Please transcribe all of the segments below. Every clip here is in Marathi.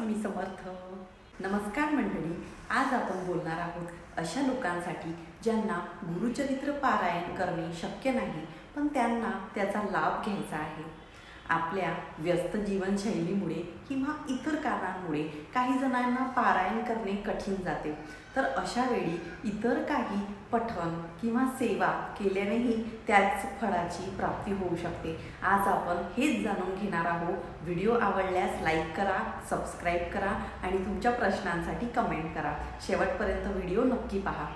स्वामी समर्थ. नमस्कार मंडळी आज आपण बोलणार आहोत अशा लोकांसाठी ज्यांना गुरुचरित्र पारायण करणे शक्य नाही पण त्यांना त्याचा लाभ घ्यायचा आहे. आपल्या व्यस्त जीवनशैलीमुळे किंवा इतर कारणांमुळे काही जणांना पारायण करणे कठीण जाते. तर अशा वेळी इतर काही पठण किंवा सेवा केल्यानेही त्याच फळाची प्राप्ती होऊ शकते. आज आपण हेच जाणून घेणार आहोत. व्हिडिओ आवडल्यास लाईक करा सबस्क्राईब करा आणि तुमच्या प्रश्नांसाठी कमेंट करा. शेवटपर्यंत व्हिडिओ नक्की पहा.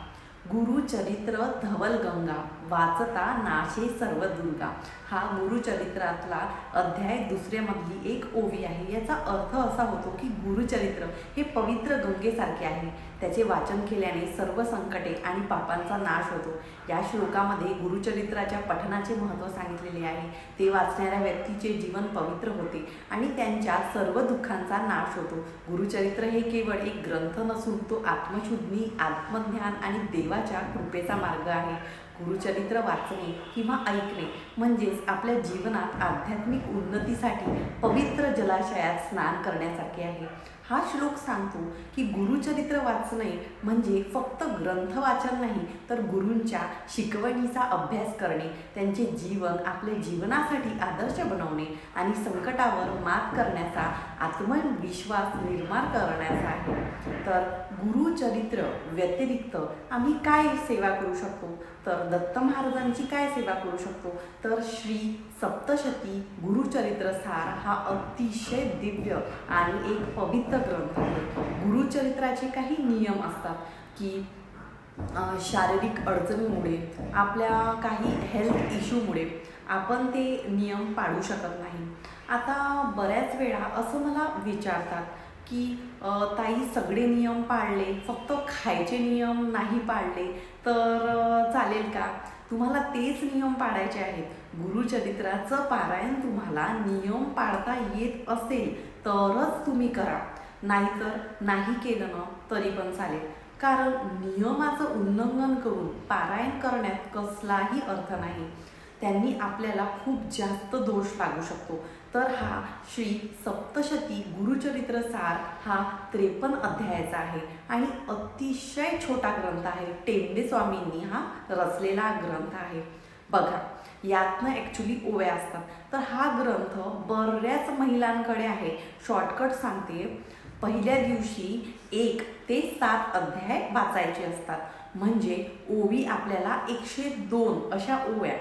गुरुचरित्र धवलगंगा वाचता नाशे सर्व दुर्गा. हा गुरुचरित्रातला अध्याय दुसऱ्यामधली एक ओवी आहे. याचा अर्थ असा होतो की गुरुचरित्र हे पवित्र गंगेसारखे आहे. त्याचे वाचन केल्याने सर्व संकटे आणि पापांचा नाश होतो. या श्लोकामध्ये गुरुचरित्राच्या पठणाचे महत्त्व सांगितलेले आहे. ते वाचणाऱ्या व्यक्तीचे जीवन पवित्र होते आणि त्यांच्या सर्व दुःखांचा नाश होतो. गुरुचरित्र हे केवळ एक ग्रंथ नसून तो आत्मशुद्धी आत्मज्ञान आणि देवाच्या कृपेचा मार्ग आहे. गुरुचरित्र वाचणे किंवा ऐकणे म्हणजेच आपल्या जीवनात आध्यात्मिक उन्नतीसाठी पवित्र जलाशयात स्नान करण्यासारखे आहे. हा श्लोक सांगतो की गुरुचरित्र वाचणे म्हणजे फक्त ग्रंथ वाचन नाही तर गुरूंच्या शिकवणीचा अभ्यास करणे त्यांचे जीवन आपल्या जीवनासाठी आदर्श बनवणे आणि संकटावर मात करण्याचा आत्मविश्वास निर्माण करण्याचा आहे. तर गुरुचरित्र व्यतिरिक्त आम्ही काय सेवा करू शकतो? तर दत्त महाराजांची काय सेवा करू शकतो? तर श्री सप्तशती गुरुचरित्र सार हा अतिशय दिव्य आणि एक पवित्र ग्रंथ आहे. गुरुचरित्राचे काही नियम असतात की शारीरिक अडचणीमुळे आपल्या काही हेल्थ इश्यूमुळे आपण ते नियम पाळू शकत नाही. आता बऱ्याच वेळा असं मला विचारतात की ताई सगळे नियम पाळले फक्त खायचे नियम नाही पाळले तर चालेल का? तुम्हाला तेच नियम पाळायचे आहेत. गुरुचरित्राचं पारायण तुम्हाला नियम पाळता येत असेल तरच तुम्ही करा. नाहीतर नाही केलं ना तरी पण चालेल. कारण नियमाचं उल्लंघन करून पारायण करण्यात कसलाही अर्थ नाही. त्यांनी आपल्याला खूप जास्त दोष लागू शकतो. तर हा श्री सप्तशती गुरुचरित्र सार हा त्रेपन्न अध्यायाचा आहे. आणि अतिशय छोटा ग्रंथ आहे. टेंबे स्वामींनी हा रचलेला ग्रंथ आहे. बघा यातनं ॲक्च्युली ओव्या असतात. तर हा ग्रंथ बऱ्याच महिलांकडे आहे. शॉर्टकट सांगते. पहिल्या दिवशी एक ते सात अध्याय वाचायचे असतात. म्हणजे ओवी आपल्याला एकशे दोन अशा ओव्या.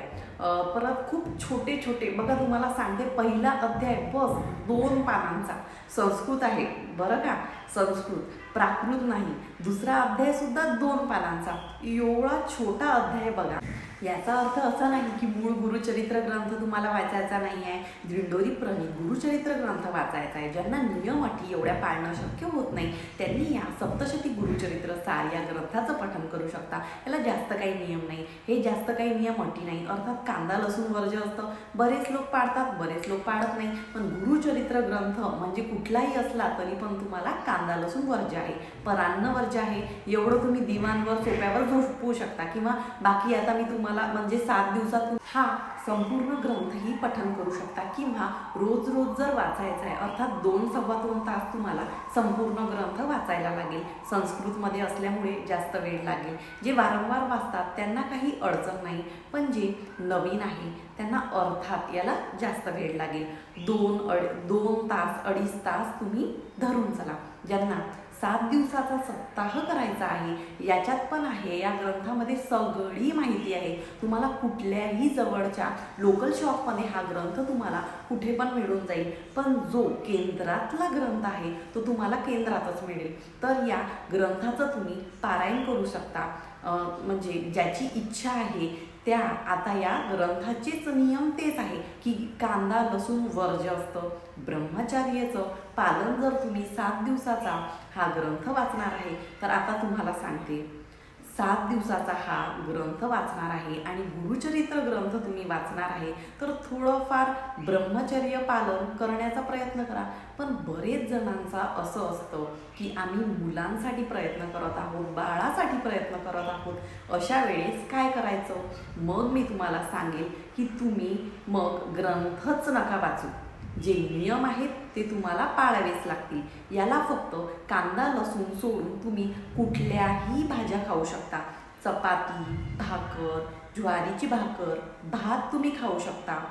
परत खूप छोटे छोटे बघा तुम्हाला सांगते पहिला अध्याय बस दोन पानांचा. संस्कृत आहे. बरं का? संस्कृत. प्राकृत नाही. दुसरा अध्याय सुद्धा दोन पानांचा एवढा छोटा अध्याय बघा. याचा अर्थ असा नाही की मूळ गुरुचरित्र ग्रंथ तुम्हाला वाचायचा नाही आहे दिंडोरी प्रणित गुरुचरित्र ग्रंथ वाचायचा आहे. ज्यांना नियम अटी एवढ्या पाळणं शक्य होत नाही त्यांनी या सप्तशती गुरुचरित्र सार या ग्रंथाचं पठन करू शकता. याला जास्त काही नियम नाही. हे जास्त काही नियम अटी नाही. अर्थात कांदा लसूण वर्ज असतं. बरेच लोक पाळतात बरेच लोक पाळत नाही. पण गुरुचरित्र ग्रंथ म्हणजे कुठलाही असला तरी पण तुम्हाला कांदा लसूण वर्ज आहे. परान्न वर्ज आहे. एवढं तुम्ही दिवाणवर सोप्यावर झोपवू शकता किंवा बाकी आता मी तुम्हाला म्हणजे सात दिवसातून हा संपूर्ण ग्रंथही पठन करू शकता किंवा रोज रोज जर वाचायचा आहे अर्थात दोन सव्वा दोन तास तुम्हाला संपूर्ण ग्रंथ वाचायला लागेल. संस्कृतमध्ये असल्यामुळे जास्त वेळ लागेल. जे वारंवार वाचतात त्यांना काही अडचण नाही. पण जे नवीन आहे त्यांना अर्थात याला जास्त वेळ लागेल. दोन अड दोन तास अडीच तास तुम्ही धरून चला. ज्यांना सात दिवसाचा सप्ताह करायचा आहे. याच्यात पण आहे या ग्रंथामध्ये सगळी माहिती आहे. तुम्हाला कुठल्याही जवळच्या लोकल शॉपमध्ये हा ग्रंथ तुम्हाला कुठे पण मिळून जाईल. पण जो केंद्रातला ग्रंथ आहे तो तुम्हाला केंद्रातच मिळेल. तर या ग्रंथाचं तुम्ही पारायण करू शकता. म्हणजे ज्याची इच्छा आहे त्या आता या ग्रंथाचेच नियम तेच आहे की कांदा लसूण वर्ज्य असतं. ब्रह्मचार्याचं पालन जर तुम्ही सात दिवसाचा हा ग्रंथ वाचणार आहे तर आता तुम्हाला सांगते. सात दिवसाचा हा ग्रंथ वाचणार आहे आणि गुरुचरित्र ग्रंथ तुम्ही वाचणार आहे तर थोडंफार ब्रह्मचर्य पालन करण्याचा प्रयत्न करा. पण बरेच जणांचा असं असतं की आम्ही मुलांसाठी प्रयत्न करत आहोत बाळासाठी प्रयत्न करत आहोत. अशा वेळेस काय करायचं? मग मी तुम्हाला सांगेल की तुम्ही मग ग्रंथच नका वाचू. जे नियम आहेत ते तुम्हाला पाळावेच लागतील. याला फक्त कांदा लसूण सोडून तुम्ही कुठल्याही भाज्या खाऊ शकता. चपाती भाकर ज्वारीची भाकर भात तुम्ही खाऊ शकता.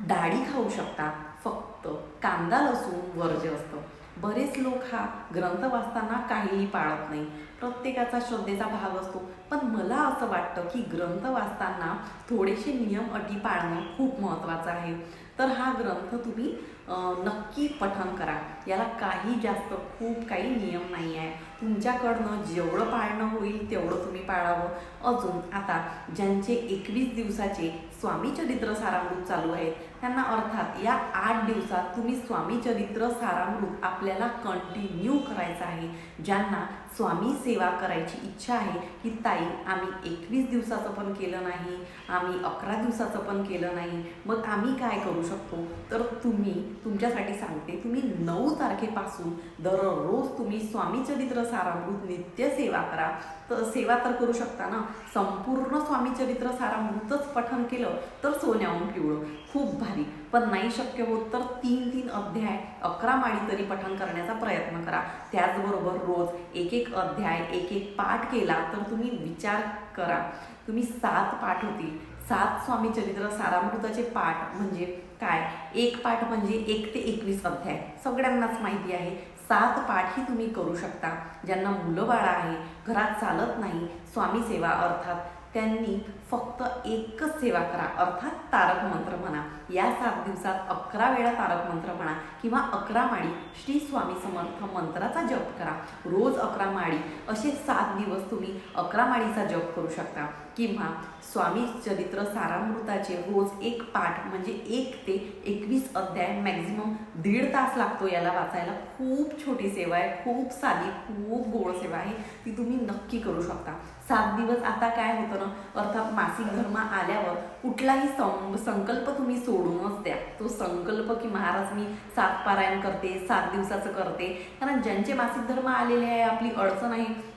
डाळी खाऊ शकता. फक्त कांदा लसूण वर्ज्य असतं. बरेच लोक हा ग्रंथ वाचताना काहीही पाळत नाही. प्रत्येकाचा श्रद्धेचा भाग असतो. पण मला असं वाटतं की ग्रंथ वाचताना थोडेसे नियम अटी पाळणं खूप महत्त्वाचं आहे. तर हा ग्रंथ तुम्ही नक्की पठन करा. याला काही जास्त खूप काही नियम नाही आहे. तुमच्याकडनं जेवढं पाळणं होईल तेवढं तुम्ही पाळावं. अजून आता ज्यांचे एकवीस दिवसाचे स्वामी चरित्र सारामृत चालू आहेत त्यांना अर्थात या आठ दिवसात तुम्ही स्वामी चरित्र सारामृत आपल्याला कंटिन्यू करायचं आहे. ज्यांना स्वामी सेवा करायची इच्छा आहे की ताई आम्ही एकवीस दिवसाचं पण केलं नाही आम्ही अकरा दिवसाचं पण केलं नाही मग आम्ही काय करू शकतो? तर तुम्ही तुमच्यासाठी सांगते. तुम्ही नऊ तारखेपासून दररोज तुम्ही स्वामी चरित्र सारामृत नित्य सेवा करा. तर सेवा तर करू शकता ना. संपूर्ण स्वामी चरित्र सारामृतच पठन केलं तर सोन्याहून पिवळं. खूप भारी. पण नाही शक्य होत तर तीन तीन अध्याय अकरा माळी तरी पठन करण्याचा प्रयत्न करा. त्याचबरोबर रोज एक एक अध्याय एक एक पाठ केला तर तुम्ही विचार करा. तुम्ही सात पाठ होतील. सात स्वामी चरित्र सारामृताचे पाठ म्हणजे काय? एक पाठ म्हणजे एक ते एकवीस अध्याय. सगळ्यांनाच माहिती आहे. सात पाठ ही तुम्ही करू शकता. ज्यांना मुलं बाळा आहे घरात चालत नाही स्वामी सेवा अर्थात त्यांनी फक्त एकच सेवा करा. अर्थात तारक मंत्र म्हणा. या सात दिवसात अकरा वेळा तारक मंत्र म्हणा किंवा अकरा माळी श्री स्वामी समर्थ मंत्राचा जप करा. रोज अकरा माळी. असे सात दिवस तुम्ही अकरा माळीचा जप करू शकता. किंवा स्वामी चरित्र सारामृताचे रोज एक पाठ म्हणजे एक ते एकवीस अध्याय मॅक्झिमम दीड तास लागतो याला वाचायला. खूप छोटी सेवा आहे खूप साधी खूप गोड सेवा आहे. ती तुम्ही नक्की करू शकता. सात दिवस आता काय होतं ना अर्थात मासिक धर्म आल्यावर कुठलाही सं संकल्प तुम्ही सोडूनच द्या. तो संकल्प की महाराज मी सात पारायण करते सात दिवसाचं करते. कारण ज्यांचे मासिक धर्म आलेले आहे आपली अडचण आहे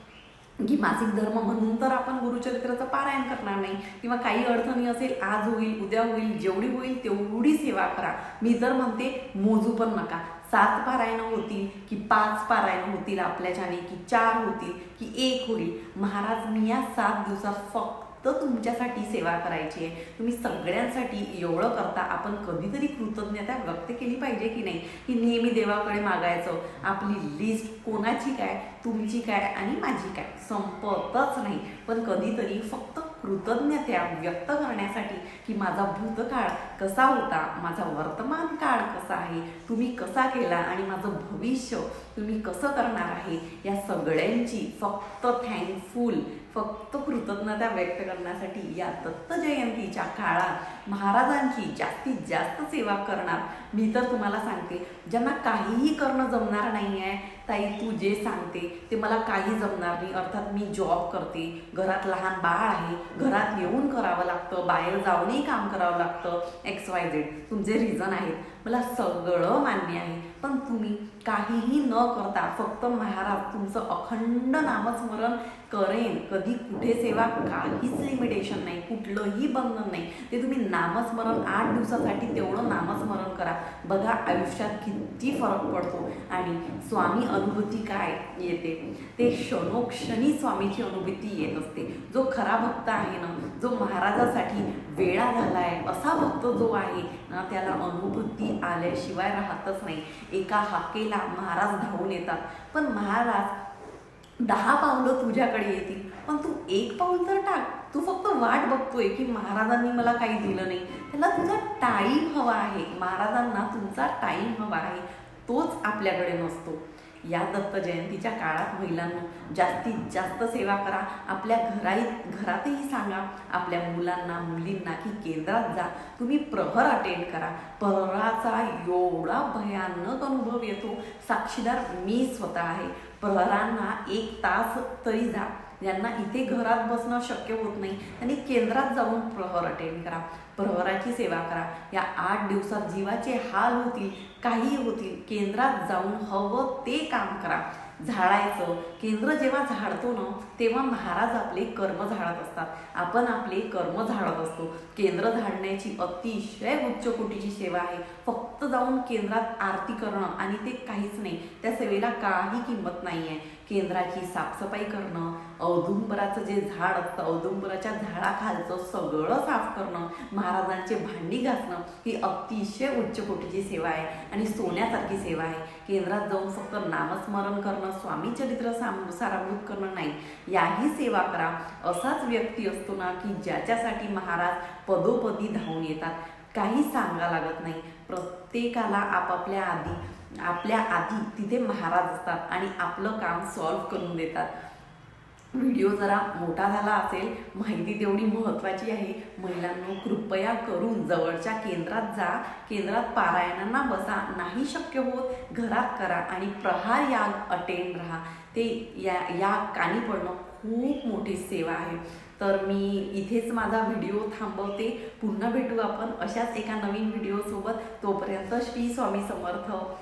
की मासिक धर्म म्हणून तर आपण गुरुचरित्राचं पारायण करणार नाही. किंवा काही अडचणी असेल आज होईल उद्या होईल जेवढी होईल तेवढी सेवा करा. मी तर म्हणते मोजू पण नका. सात पारायणं होतील की पाच पारायणं होतील आपल्याच्याने की चार होतील की एक होईल. महाराज मी या सात दिवसात फक्त तुमच्यासाठी सेवा करायची आहे. तुम्ही सगळ्यांसाठी एवढं करता आपण कधीतरी कृतज्ञता व्यक्त केली पाहिजे की नाही की नेहमी देवाकडे मागायचं. आपली लिस्ट कोणाची काय तुमची काय आणि माझी काय? संपतच नाही. पण कधीतरी फक्त कृतज्ञता व्यक्त करण्यासाठी की माझा भूतकाळ कसा होता माझा वर्तमान काळ कसा आहे तुम्ही कसा केला आणि माझं भविष्य तुम्ही कसं करणार आहे या सगळ्यांची फक्त थँकफुल फक्त कृतज्ञता व्यक्त करण्यासाठी या दत्त जयंतीच्या काळात महाराजांची जास्तीत जास्त सेवा करणार. मी तर तुम्हाला सांगते ज्यांना काहीही करणं जमणार नाही आहे ताई तू जे सांगते ते मला काही जमणार नाही. अर्थात मी जॉब करते घरात लहान बाळ आहे घरात येऊन करावं लागतं बाहेर जाऊनही काम करावं लागतं एक्स वाय झेड तुमचे रिझन आहेत. मला सगळं मान्य आहे. पण तुम्ही काहीही न करता फक्त महाराज तुमचं अखंड नामस्मरण करेन. कधी कुठे सेवा काहीच लिमिटेशन नाही. कुठलंही बंधन नाही. ते तुम्ही नामस्मरण आठ दिवसासाठी तेवढं नामस्मरण करा. बघा आयुष्यात किती फरक पडतो. आणि स्वामी अनुभूती काय? येते. ते क्षणोक्षणी स्वामीची अनुभूती येत असते. जो खरा भक्त आहे ना जो महाराजासाठी वेळा झाला आहे असा भक्त जो आहे ना त्याला अनुभूती आल्याशिवाय राहतच नाही. एका हाकेला महाराज धावून येतात. पण महाराज दहा पावलं तुझ्याकडे येतील. पण तू एक पाऊल तर टाक. तू फक्त वाट बघतोय की महाराजांनी मला काही दिलं नाही. त्याला तुझा टाईम हवा आहे. महाराजांना तुमचा टाईम हवा आहे. तोच आपल्याकडे नसतो. या दत्त जयंतीच्या काळात महिलांना जास्तीत जास्त सेवा करा. आपल्या घराई घरातही सांगा. आपल्या मुलांना मुलींना की केंद्रात जा. तुम्ही प्रहर अटेंड करा. प्रहराचा एवढा भयानक अनुभव येतो. साक्षीदार मी स्वतः आहे. प्रहरांना एक तास तरी जा. ज्यांना इथे घरात बसणं शक्य होत नाही. त्यांनी केंद्रात जाऊन प्रहर अटेंड करा. प्रहराची सेवा करा. या आठ दिवसात जीवाचे हाल होतील काही होतील केंद्रात जाऊन हवं ते काम करा. झाडायचं. केंद्र जेव्हा झाडतो ना तेव्हा महाराज आपले कर्म झाडत असतात. आपण आपले कर्म झाडत असतो. केंद्र झाडण्याची अतिशय उच्च कोटीची सेवा आहे. फक्त जाऊन केंद्रात आरती करणं आणि ते काहीच नाही. त्या सेवेला काही किंमत नाही आहे केंद्राची साफसफाई करणं औदुंबराचं जे झाड असतं औदुंबराच्या झाडाखालचं सगळं साफ करणं महाराजांचे भांडी घासणं ही अतिशय उच्च कोटीची सेवा आहे. आणि सोन्यासारखी सेवा आहे. केंद्रात जाऊन फक्त नामस्मरण करणं स्वामीचरित्र साम सारामृत करणं नाही. याही सेवा करा. असाच व्यक्ती असतो ना की ज्याच्यासाठी महाराज पदोपदी धावून येतात. काही सांगा लागत नाही. प्रत्येकाला आपापल्या आधी आपल्या आधी तिथे महाराज असतात आणि आपलं काम सॉल्व्ह करून देतात. व्हिडिओ जरा मोठा झाला असेल माहिती तेवढी महत्त्वाची आहे. महिलांनो कृपया करून जवळच्या केंद्रात जा. केंद्रात पारायणांना बसा. नाही शक्य होत घरात करा आणि प्रहार याग अटेंड राहा. ते या या कानी पडणं खूप मोठी सेवा आहे. तर मी इथेच माझा व्हिडिओ थांबवते. पुन्हा भेटू आपण अशाच एका नवीन व्हिडिओसोबत. तोपर्यंत श्री स्वामी समर्थ.